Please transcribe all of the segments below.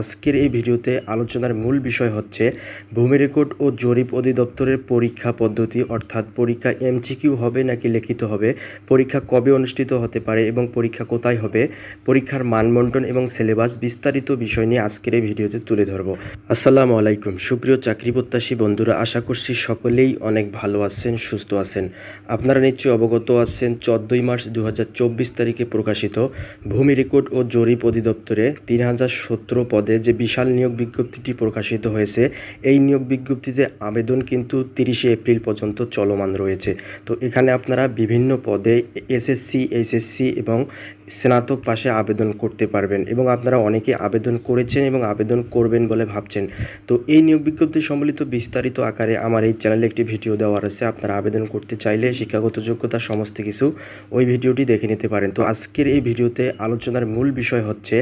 আজকের এই ভিডিওতে আলোচনার মূল বিষয় হচ্ছে ভূমি রেকর্ড ও জরিপ অধিদপ্তরের পরীক্ষা পদ্ধতি, অর্থাৎ পরীক্ষা এমসিকিউ হবে নাকি লিখিত হবে, পরীক্ষা কবে অনুষ্ঠিত হতে পারে এবং পরীক্ষা কোথায় হবে, পরীক্ষার মানবন্টন এবং সিলেবাস বিস্তারিত বিষয় নিয়ে আজকের এই ভিডিওতে তুলে ধরব। আসসালামু আলাইকুম। সুপ্রিয় চাকরি প্রত্যাশী বন্ধুরা, আশা করছি সকলেই অনেক ভালো আছেন, সুস্থ আছেন। আপনারা নিশ্চয়ই অবগত আছেন, চোদ্দোই মার্চ দু হাজার চব্বিশ তারিখে প্রকাশিত ভূমি রেকর্ড ও জরিপ অধিদপ্তরে তিন হাজার সতেরো পদে যে বিশাল নিয়োগ বিজ্ঞপ্তিটি প্রকাশিত হয়েছে, এই নিয়োগ বিজ্ঞপ্তিতে আবেদন কিন্তু তিরিশে এপ্রিল পর্যন্ত চলমান রয়েছে। তো এখানে আপনারা বিভিন্ন পদে এসএসসি, এইচএসসি এবং স্নাতক পাশে আবেদন করতে পারবেন এবং আপনারা অনেকে আবেদন করেছেন এবং আবেদন করবেন বলে ভাবছেন। তো এই নিয়োগ বিজ্ঞপ্তি সম্বলিত বিস্তারিত আকারে আমার এই চ্যানেলে একটি ভিডিও দেওয়ার আছে। আপনারা আবেদন করতে চাইলে শিক্ষাগত যোগ্যতা সমস্ত কিছু ওই ভিডিওটি দেখে নিতে পারেন। তো আজকের এই ভিডিওতে আলোচনার মূল বিষয় হচ্ছে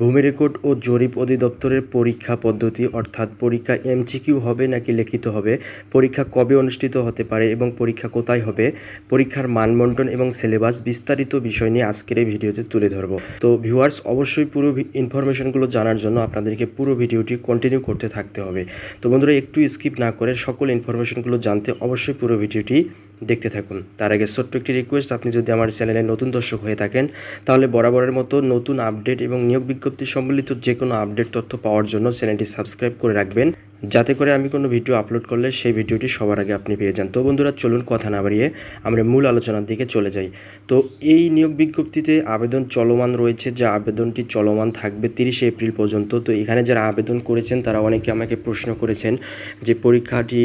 ভূমি রেকর্ড ও জরিপ অধিদপ্তরের পরীক্ষা পদ্ধতি, অর্থাৎ পরীক্ষা এমসিকিউ হবে নাকি লিখিত হবে, পরীক্ষা কবে অনুষ্ঠিত হতে পারে এবং পরীক্ষা কোথায় হবে, পরীক্ষার মানবন্টন এবং সিলেবাস বিস্তারিত বিষয় নিয়ে আজকের এই ভিডিওতে তুলে ধরবো। তো ভিউয়ার্স, অবশ্যই পুরো ইনফরমেশনগুলো জানার জন্য আপনাদেরকে পুরো ভিডিওটি কন্টিনিউ করতে থাকতে হবে। তো বন্ধুরা, একটু স্কিপ না করে সকল ইনফরমেশনগুলো জানতে অবশ্যই পুরো ভিডিওটি দেখতে থাকুন। তার আগে ছোট্ট একটি রিকোয়েস্ট আপনি যদি আমার চ্যানেলে নতুন দর্শক হয়ে থাকেন, তাহলে বরাবরের মতো নতুন আপডেট এবং নিয়োগ বিজ্ঞপ্তি সম্বলিত যে কোনো আপডেট তথ্য পাওয়ার জন্য চ্যানেলটি সাবস্ক্রাইব করে রাখবেন। যাতে করে আমি কোনো ভিডিও আপলোড করলে সেই ভিডিওটি সবার আগে আপনি পেয়ে যান। তো বন্ধুরা, চলুন কথা না বাড়িয়ে আমরা মূল আলোচনার দিকে চলে যাই। তো এই নিয়োগ বিজ্ঞপ্তিতে আবেদন চলমান রয়েছে, যে আবেদনটি চলমান থাকবে তিরিশে এপ্রিল পর্যন্ত। তো এখানে যারা আবেদন করেছেন, তারা অনেকে আমাকে প্রশ্ন করেছেন যে পরীক্ষাটি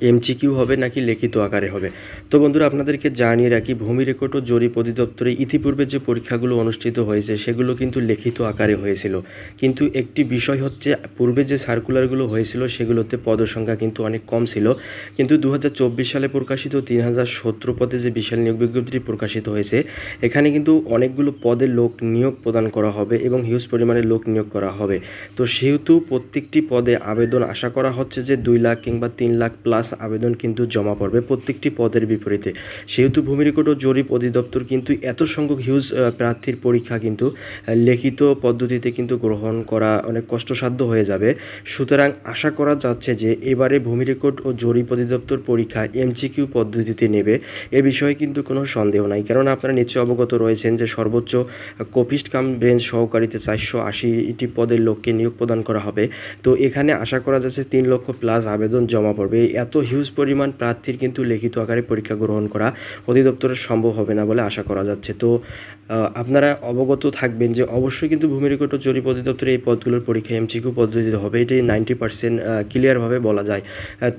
এমচিকিউ হবে নাকি লিখিত আকারে হবে? তো বন্ধুরা, আপনাদেরকে জানিয়ে রাখি, ভূমি রেকর্ড ও জরিপ অধিদপ্তরে ইতিপূর্বে যে পরীক্ষাগুলো অনুষ্ঠিত হয়েছে, সেগুলো কিন্তু লিখিত আকারে হয়েছিল। কিন্তু একটি বিষয় হচ্ছে, পূর্বে যে সার্কুলারগুলো হয়েছিল, সেগুলোতে পদসংখ্যা কিন্তু অনেক কম ছিল। কিন্তু দু হাজার চব্বিশ সালে প্রকাশিত তিন হাজার সতেরো পদে যে বিশাল নিয়োগ বিজ্ঞপ্তিটি প্রকাশিত হয়েছে, এখানে কিন্তু অনেকগুলো পদে লোক নিয়োগ প্রদান করা হবে এবং হিউজ পরিমাণে লোক নিয়োগ করা হবে। তো সেহেতু প্রত্যেকটি পদে আবেদন আশা করা হচ্ছে যে দুই লাখ কিংবা তিন লাখ প্লাস আবেদন কিন্তু জমা পড়বে প্রত্যেকটি পদের বিপরীতে। সেহেতু ভূমি রেকর্ড ও জরিপ অধিদপ্তর কিন্তু এত সংখ্যক হিউজ প্রার্থীর পরীক্ষা কিন্তু লিখিত পদ্ধতিতে কিন্তু গ্রহণ করা অনেক কষ্টসাধ্য হয়ে যাবে। সুতরাং আশা করা যাচ্ছে যে এবারে ভূমি রেকর্ড ও জরিপ অধিদপ্তর পরীক্ষা এমসিকিউ পদ্ধতিতে নেবে। এ বিষয়ে কিন্তু কোনো সন্দেহ নাই। কেননা আপনারা নিশ্চয় অবগত রয়েছেন যে সর্বোচ্চ কপিস্ট কাম ব্রেঞ্চ সহকারীতে চারশো আশিটি পদের লোককে নিয়োগ প্রদান করা হবে। তো এখানে আশা করা যাচ্ছে তিন লক্ষ প্লাস আবেদন জমা পড়বে। এই এত হিউজ পরিমাণ প্রার্থীর কিন্তু লিখিত আকারে পরীক্ষা গ্রহণ করা অধিদপ্তরের সম্ভব হবে না বলে আশা করা যাচ্ছে। তো আপনারা অবগত থাকবেন যে অবশ্যই কিন্তু ভূমি রেকর্ড জরিপ অধিদপ্তরে এই পদগুলোর পরীক্ষা এমসিকিউ পদ্ধতিতে হবে। এটি নাইনটি পার্সেন্ট ক্লিয়ারভাবে বলা যায়।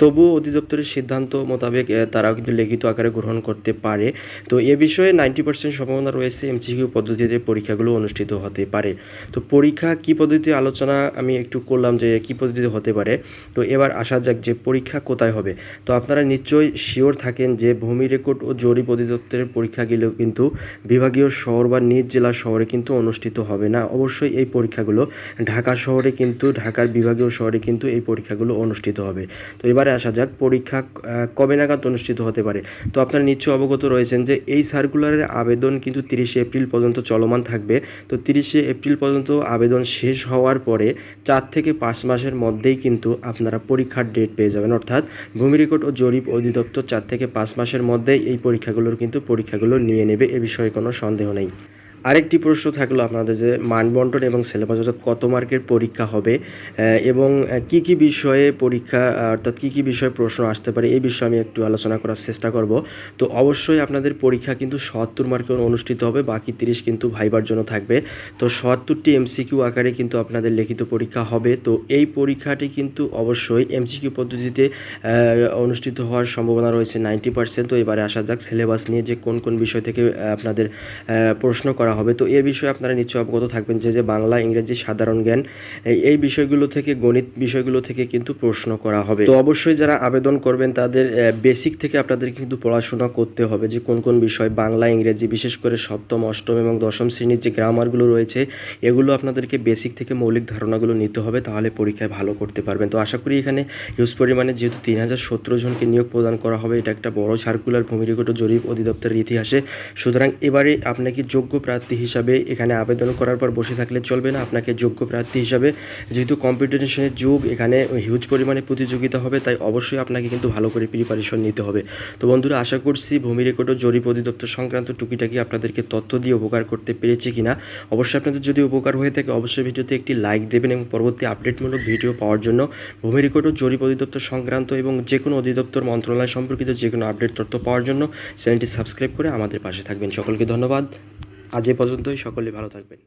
তবুও অধিদপ্তরের সিদ্ধান্ত মোতাবেক তারাও কিন্তু লিখিত আকারে গ্রহণ করতে পারে। তো এ বিষয়ে নাইনটি পার্সেন্ট সম্ভাবনা রয়েছে এমসিকিউ পদ্ধতিতে পরীক্ষাগুলো অনুষ্ঠিত হতে পারে। তো পরীক্ষা কি পদ্ধতিতে আলোচনা আমি একটু করলাম যে কি পদ্ধতিতে হতে পারে। তো এবার আসা যাক যে পরীক্ষা কোথায় হবে। তো আপনারা নিশ্চয়ই শিওর থাকেন যে ভূমি রেকর্ড ও জরিপ অধিদপ্তরের পরীক্ষাগুলো কিন্তু বিভাগীয় শহর বা নিজ জেলা শহরে কিন্তু অনুষ্ঠিত হবে না। অবশ্যই এই পরীক্ষাগুলো ঢাকা শহরে কিন্তু, ঢাকার বিভাগীয় শহরে কিন্তু এই পরীক্ষাগুলো অনুষ্ঠিত হবে। তো এবারে আসা যাক পরীক্ষা কবে নাগাদ অনুষ্ঠিত হতে পারে। তো আপনারা নিশ্চয় অবগত রয়েছেন যে এই সার্কুলারের আবেদন কিন্তু তিরিশে এপ্রিল পর্যন্ত চলমান থাকবে। তো তিরিশে এপ্রিল পর্যন্ত আবেদন শেষ হওয়ার পরে চার থেকে পাঁচ মাসের মধ্যেই কিন্তু আপনারা পরীক্ষার ডেট পেয়ে যাবেন। অর্থাৎ ভূমি রেকর্ড ও জরিপ অধিদপ্তর চার থেকে পাঁচ মাসের মধ্যেই এই পরীক্ষাগুলোর কিন্তু পরীক্ষাগুলো নিয়ে নেবে এ বিষয়ে কোনো সন্দেহ নেই। আরেকটি প্রশ্ন থাকল আপনাদের যে মানবন্টন এবং সিলেবাস, অর্থাৎ কত মার্কের পরীক্ষা হবে এবং কি কি বিষয়ে পরীক্ষা অর্থাৎ কি কি বিষয়ে প্রশ্ন আসতে পারে, এই বিষয়ে আমি একটু আলোচনা করার চেষ্টা করব। তো অবশ্যই আপনাদের পরীক্ষা কিন্তু সত্তর মার্কের অনুষ্ঠিত হবে, বাকি তিরিশ কিন্তু ভাইবার জন্য থাকবে। তো সত্তরটি এমসিকিউ আকারে কিন্তু আপনাদের লিখিত পরীক্ষা হবে। তো এই পরীক্ষাটি কিন্তু অবশ্যই এমসিকিউ পদ্ধতিতে অনুষ্ঠিত হওয়ার সম্ভাবনা রয়েছে নাইনটি পার্সেন্ট। তো এবারে আসা যাক সিলেবাস নিয়ে যে কোন কোন বিষয় থেকে আপনাদের প্রশ্ন করা হবে। তো এ বিষয়ে আপনারা নিশ্চয় অবগত থাকবেন যে যে বাংলা, ইংরেজি সাধারণ জ্ঞান, এই- বিষয়গুলো থেকে, গণিত বিষয়গুলো থেকে কিন্তু প্রশ্ন করা হবে। তো অবশ্যই যারা আবেদন করবেন, তাদের বেসিক থেকে আপনাদের কিন্তু পড়াশোনা করতে হবে যে, কোন কোন বিষয়, বাংলা, ইংরেজি, বিশেষ করে সপ্তম, অষ্টম এবং দশম শ্রেণির যে গ্রামারগুলো রয়েছে, এগুলো আপনাদেরকে বেসিক থেকে মৌলিক ধারণাগুলো নিতে হবে, তাহলে পরীক্ষায় ভালো করতে পারবেন। তো আশা করি এখানে হিউজ পরিমাণে যেহেতু তিন হাজার সতেরো জনকে নিয়োগ প্রদান করা হবে, এটা একটা বড় সার্কুলার ভূমি রেকর্ড ও জরিপ অধিদপ্তরের ইতিহাসে। সুতরাং এবারে আপনাকে যোগ্য প্রার্থী হিসাবে এখানে আবেদন করার পর বসে থাকলে চলবে না। আপনাকে যোগ্য প্রার্থী হিসাবে যেহেতু কম্পিটিশনের যুগ, এখানে হিউজ পরিমাণে প্রতিযোগিতা হবে, তাই অবশ্যই আপনাকে কিন্তু ভালো করে প্রিপারেশন নিতে হবে। তো বন্ধুরা, আশা করছি ভূমি রেকর্ড ও জরিপ অধিদপ্তর সংক্রান্ত টুকিটাকি আপনাদেরকে তথ্য দিয়ে উপকার করতে পেরেছি কিনা। অবশ্যই আপনাদের যদি উপকার হয়ে থাকে, অবশ্যই ভিডিওতে একটি লাইক দেবেন এবং পরবর্তী আপডেটমূলক ভিডিও পাওয়ার জন্য ভূমি রেকর্ড ও জরিপ অধিদপ্তর সংক্রান্ত এবং যে কোনো অধিদপ্তর মন্ত্রণালয় সম্পর্কিত যে কোনো আপডেট তথ্য পাওয়ার জন্য চ্যানেলটি সাবস্ক্রাইব করে আমাদের পাশে থাকবেন। সকলকে ধন্যবাদ। আজ এ পর্যন্তই সকলে ভালো থাকবেন।